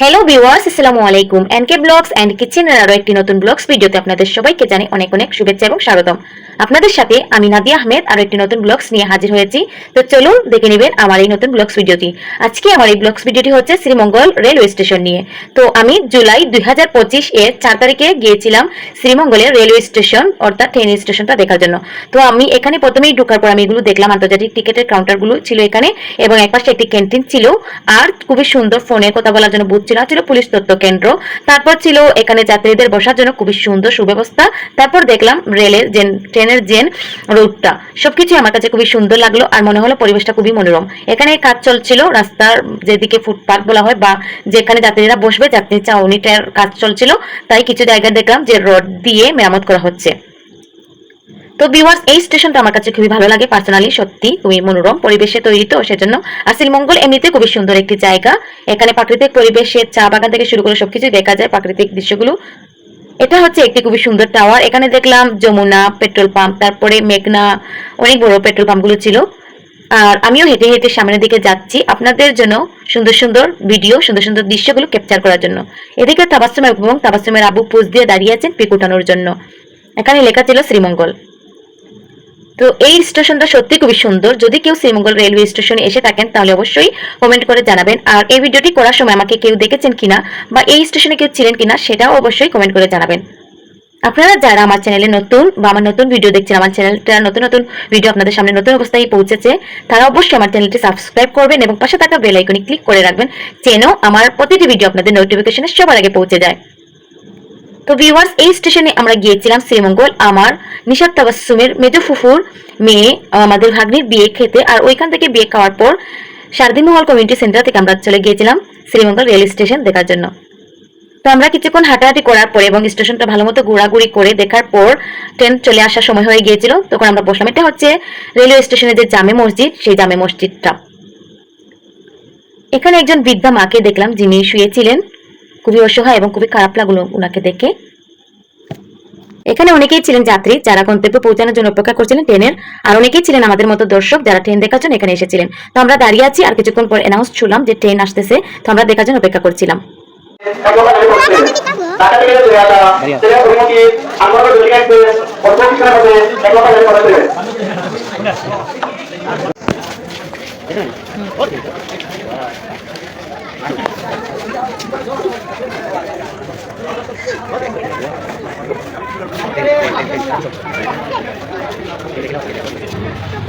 Hello viewers আসসালামু আলাইকুম NK blogs and কিচেনের আরও একটি নতুন ব্লগস ভিডিওতে আপনাদের সবাইকে জানাই অনেক অনেক শুভেচ্ছা এবং স্বাগতম। আপনাদের সাথে আমি নাদিয়া আহমেদ, আরও একটি নতুন ব্লগস নিয়ে হাজির হয়েছি। তো চলুন দেখে নেবেন আমার এই নতুন ব্লগস ভিডিওটি। আজকে আমার এই ব্লগস ভিডিওটি হচ্ছে শ্রীমঙ্গল রেলওয়ে স্টেশন নিয়ে। তো আমি জুলাই দুই হাজার পঁচিশ এর চার তারিখে গিয়েছিলাম শ্রীমঙ্গলের রেলওয়ে স্টেশন অর্থাৎ ট্রেন স্টেশনটা দেখার জন্য। তো আমি এখানে প্রথমেই ঢোকার পর আমি এগুলো দেখলাম, আন্তর্জাতিক টিকিটের কাউন্টারগুলো ছিল এখানে এবং একপাশে একটি ক্যান্টিন ছিল। আর খুবই সুন্দর ফোনে কথা বলার জন্য বুথ আর ছিল পুলিশ তথ্য কেন্দ্র। তারপর ছিল এখানে যাত্রীদের বসার জন্য খুবই সুন্দর সুব্যবস্থা। তারপর দেখলাম রেলের যে ট্রেনের যে রুটটা সবকিছু আমার কাছে খুবই সুন্দর লাগল আর মনে হলো পরিবেশটা খুবই মনোরম। এখানে কাজ চলছিল, রাস্তার যেদিকে ফুটপাথ বলা হয় বা যেখানে যাত্রীরা বসবে, যাত্রী চাউনিটার কাজ চলছিল। তাই কিছু জায়গায় দেখলাম যে রড দিয়ে মেরামত করা হচ্ছে। তো ভিউয়ার্স এই স্টেশনটা আমার কাছে খুবই ভালো লাগে পার্সোনালি সত্যি খুবই মনোরম পরিবেশে তৈরি তো, সেজন্য আর শ্রীমঙ্গল এমনিতে খুবই সুন্দর একটি জায়গা। এখানে প্রাকৃতিক পরিবেশে চা বাগান থেকে শুরু করে সবকিছু দেখা যায়, প্রাকৃতিক দৃশ্যগুলো। এটা হচ্ছে একটি খুবই সুন্দর টাওয়ার এখানে দেখলাম যমুনা পেট্রোল পাম্প তারপরে মেঘনা, অনেক বড় পেট্রোল পাম্পগুলো ছিল। আর আমিও হেঁটে হেঁটে সামনের দিকে যাচ্ছি আপনাদের জন্য সুন্দর সুন্দর ভিডিও সুন্দর সুন্দর দৃশ্যগুলো ক্যাপচার করার জন্য। এদিকে তাবাসুম এবং তাবাসুমের আবু পোজ দিয়ে দাঁড়িয়ে আছেন পিক জন্য। এখানে লেখা ছিল শ্রীমঙ্গল। তো এই স্টেশনটা সত্যি খুবই সুন্দর। যদি কেউ শ্রীমঙ্গল রেলওয়ে স্টেশনে এসে থাকেন, তাহলে অবশ্যই কমেন্ট করে জানাবেন। আর এই ভিডিওটি করার সময় আমাকে কেউ দেখেছেন কিনা বা এই স্টেশনে কেউ ছিলেন কিনা, সেটাও অবশ্যই কমেন্ট করে জানাবেন। আপনারা যারা আমার চ্যানেলে নতুন বা আমার নতুন ভিডিও দেখছেন, আমার চ্যানেলটা নতুন নতুন ভিডিও আপনাদের সামনে নতুন অবস্থায় পৌঁছেছে, তারা অবশ্যই আমার চ্যানেলটি সাবস্ক্রাইব করবেন এবং পাশে থাকা বেল আইকনে ক্লিক করে রাখবেন, যেন আমার প্রতিটি ভিডিও আপনাদের নোটিফিকেশনে সবার আগে পৌঁছে যায়। তো ভিউয়ার্স এই স্টেশনে আমরা গিয়েছিলাম শ্রীমঙ্গল, আমার নিশাদ তাবাসুমের মেজো ফুফুর মেয়ে, আমাদের ভাগ্নির বিয়ে খেতে। আর ওইখান থেকে বিয়ে খাওয়ার পর শারদী মহল কমিউনিটি সেন্টার থেকে আমরা চলে গিয়েছিলাম শ্রীমঙ্গল রেল স্টেশন দেখার জন্য। তো আমরা কিছুক্ষণ হাঁটাহাঁটি করার পরে এবং স্টেশনটা ভালো মতো ঘোরাঘুরি করে দেখার পর ট্রেন চলে আসার সময় হয়ে গিয়েছিল। তখন আমরা বসলাম। এটা হচ্ছে রেলওয়ে স্টেশনের যে জামে মসজিদ, সেই জামে মসজিদটা। এখানে একজন বৃদ্ধা মাকে দেখলাম যিনি শুয়েছিলেন। খুবই অসহায় এবং খুবই খারাপ লাগল ওনাকে দেখে। এখানে অনেকেই ছিলেন যাত্রী যারা গন্তব্যে পৌঁছানোর জন্য অপেক্ষা করছিলেন ট্রেনের, আর অনেকেই ছিলেন আমাদের মতো দর্শক যারা ট্রেন দেখার জন্য এখানে এসেছিলেন। তো আমরা দাঁড়িয়ে আছি আর কিছুক্ষণ পর অ্যানাউন্স শুনলাম যে ট্রেন আসতেছে, তো আমরা দেখার জন্য অপেক্ষা করছিলাম।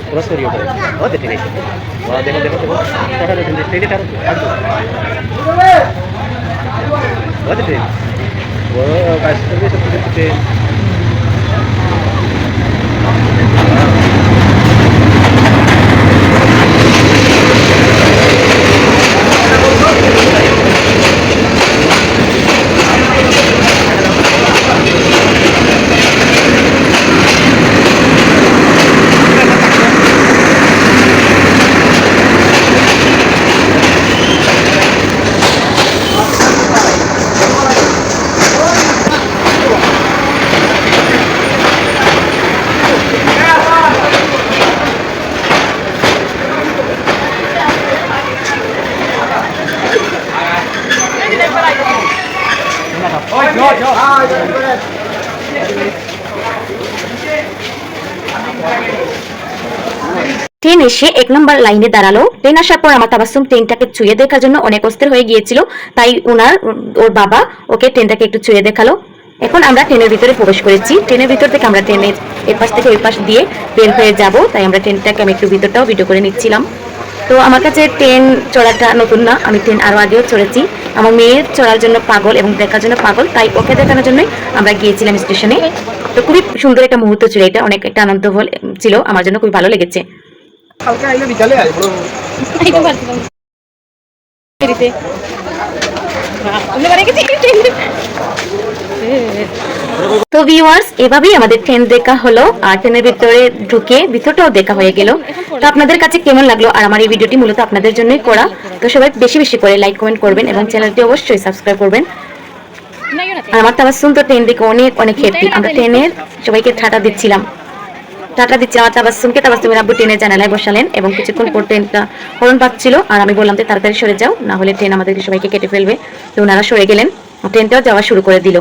ক্রস করিও করে ও দেখে দেখে দেখো দেখো দেখো দেখা দেখেন দেখতে দেখে থাকো ও দেখে ও কাজ করবে সব কিছু ট্রেন এসে এক নম্বর লাইনে দাঁড়াল। ট্রেন আসার পর আমার তাবাসুম ট্রেনটাকে ছুঁয়ে দেখার জন্য অনেক অস্থির হয়ে গিয়েছিল। তাই ওনার ওর বাবা ওকে ট্রেনটাকে একটু ছুঁয়ে দেখাল। এখন আমরা ট্রেনের ভিতরে প্রবেশ করেছি। ট্রেনের ভিতর থেকে আমরা ট্রেনের এপাশ থেকে ওই পাশ দিয়ে বের হয়ে যাব। তাই আমরা ট্রেনটাকে আমি একটু ভিতরটাও ভিডিও করে নিচ্ছিলাম। তো আমার কাছে ট্রেন চড়াটা নতুন না আমি ট্রেন আরও আগেও চড়েছি। আমার মেয়ের চড়ার জন্য পাগল এবং দেখার জন্য পাগল তাই ওকে দেখানোর জন্যই আমরা গিয়েছিলাম স্টেশনে তো খুবই সুন্দর একটা মুহূর্ত ছিল এটা অনেক একটা আনন্দ হল- ছিল আমার জন্য খুবই ভালো লেগেছে। বিকালে তো ভিউয়ার্স এভাবেই আমাদের ট্রেন দেখা হলো, আর ট্রেনের ভিতরে ঢুকে ভিতরটাও দেখা হয়ে গেল। তো আপনাদের কাছে কেমন লাগল? আর আমার এই ভিডিওটি মূলত আপনাদের জন্যই করা। তো সবাই বেশি বেশি করে লাইক কমেন্ট করবেন এবং চ্যানেলটি অবশ্যই সাবস্ক্রাইব করবেন। আর আমার তো আমার সুন্দর ট্রেন দেখে অনেক অনেক হ্যাপি আমরা ট্রেনের সবাইকে ঠাটা দিচ্ছিলাম। টাটা দিচ্ছি। আমার তাবাসুমকে তাবাসুমের আব্বু ট্রেনে জানালায় বসালেন এবং কিছুক্ষণ পর ট্রেনটা হরণ পাচ্ছিল। আর আমি বললাম যে তাড়াতাড়ি সরে যাও, না হলে ট্রেন আমাদেরকে সবাইকে কেটে ফেলবে। তো ওনারা সরে গেলেন। ট্রেনটাও যাওয়া শুরু করে দিল।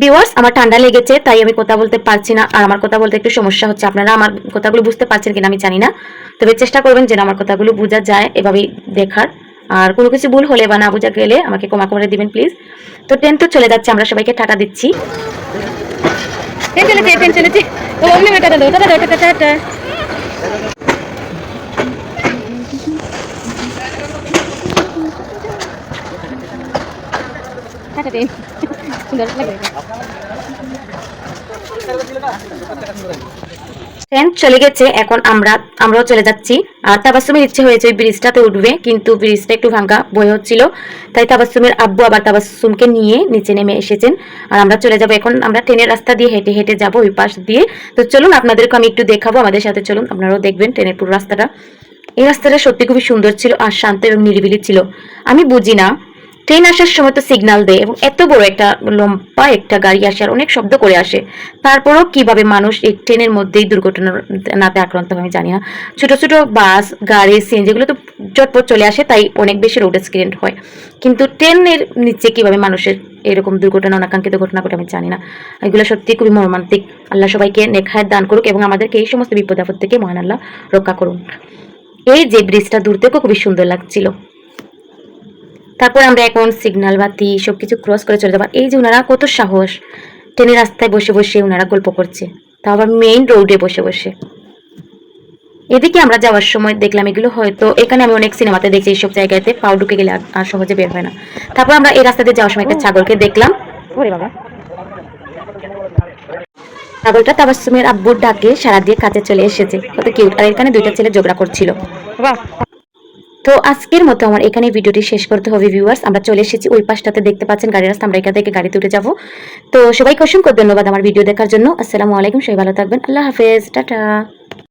ভিউয়ার্স আমার ঠান্ডা লেগেছে, তাই আমি কথা বলতে পারছি না। আর আমার কথা বলতে একটু সমস্যা হচ্ছে। আপনারা আমার কথাগুলো বুঝতে পারছেন কিনা আমি জানি না। তবে চেষ্টা করবেন যেন আমার কথাগুলো বোঝা যায়, এভাবেই দেখার। আর কোনো কিছু ভুল হলে বা না বোঝা গেলে আমাকে ক্ষমা করে দিবেন প্লিজ তো ট্রেন তো চলে যাচ্ছে, আমরা সবাইকে টাটা দিচ্ছি। টাটা ট্রেন চলে গেছে, এখন আমরা, আমরাও চলে যাচ্ছি। আর তাবাসুমের ইচ্ছে হয়েছে ওই ব্রিজটাতে উঠবে, কিন্তু ব্রিজটা একটু ভাঙ্গা বই হচ্ছিল। তাই তাবাসুমের আব্বু আবার তাবাসুমকে নিয়ে নিচে নেমে এসেছেন। আর আমরা চলে যাব এখন, আমরা ট্রেনের রাস্তা দিয়ে হেঁটে হেঁটে যাব ওই পাশ দিয়ে। তো চলুন আপনাদেরকে আমি একটু দেখাবো, আমাদের সাথে চলুন, আপনারাও দেখবেন ট্রেনের পুরো রাস্তাটা। এই রাস্তাটা সত্যি খুবই সুন্দর ছিল, আর শান্ত এবং নিরিবিলি ছিল। আমি বুঝি না ট্রেন আসার সময় তো সিগন্যাল দেয় এবং এত বড় একটা লম্বা একটা গাড়ি আসে আর অনেক শব্দ করে আসে। তারপরেও কীভাবে মানুষ এই ট্রেনের মধ্যেই দুর্ঘটনাতে আক্রান্ত হয় আমি জানি না। ছোট ছোট বাস, গাড়ি সিন যেগুলো তো চটপট চলে আসে, তাই অনেক বেশি রোড অ্যাক্সিডেন্ট হয়। কিন্তু ট্রেনের নিচে কীভাবে মানুষের এরকম দুর্ঘটনা, অনাকাঙ্ক্ষিত ঘটনা ঘটে আমি জানি না। এগুলো সত্যি খুবই মর্মান্তিক। আল্লাহ সবাইকে নেখায় দান করুক এবং আমাদেরকে এই সমস্ত বিপদ আপদ থেকে মহান আল্লাহ রক্ষা করুন এই যে ব্রিজটা দূর থেকেও খুবই সুন্দর লাগছিল। তারপর আমরা এখন সিগন্যাল বাতি সবকিছু ক্রস করে চলে যাবার এই যে ওনারা কত সাহস ট্রেনের রাস্তায় বসে বসে ওনারা গল্প করছে। তা আবার মেইন রোডে বসে বসে। এদিকে আমরা যাওয়ার সময় দেখলাম এগুলো হয়তো এখানে আমি অনেক সিনেমাতে দেখছি এইসব জায়গাতে পাও ঢুকে গেলে আর- সহজে বের হয় না। তারপর আমরা এই রাস্তা দিয়ে যাওয়ার সময় একটা ছাগলকে দেখলাম। ছাগলটা তাবাসুমের আব্বুর ডাকে সারা দিয়ে কাছে চলে এসেছে। কত কিউট আর এখানে দুইটা ছেলে ঝগড়া করছিল। বাহ। তো আজকের মতো আমার এখানে ভিডিওটি শেষ করতে হবে ভিউয়ার্স আমরা চলে এসেছি ওই পাশটাতে দেখতে পাচ্ছেন গাড়ির রাস্তা। আমরা এখান থেকে গাড়িতে উঠে যাব। তো সবাইকে অসংখ্য ধন্যবাদ আমার ভিডিও দেখার জন্য। আসসালামু আলাইকুম, সবাই ভালো থাকবেন। আল্লাহ হাফেজ। টাটা।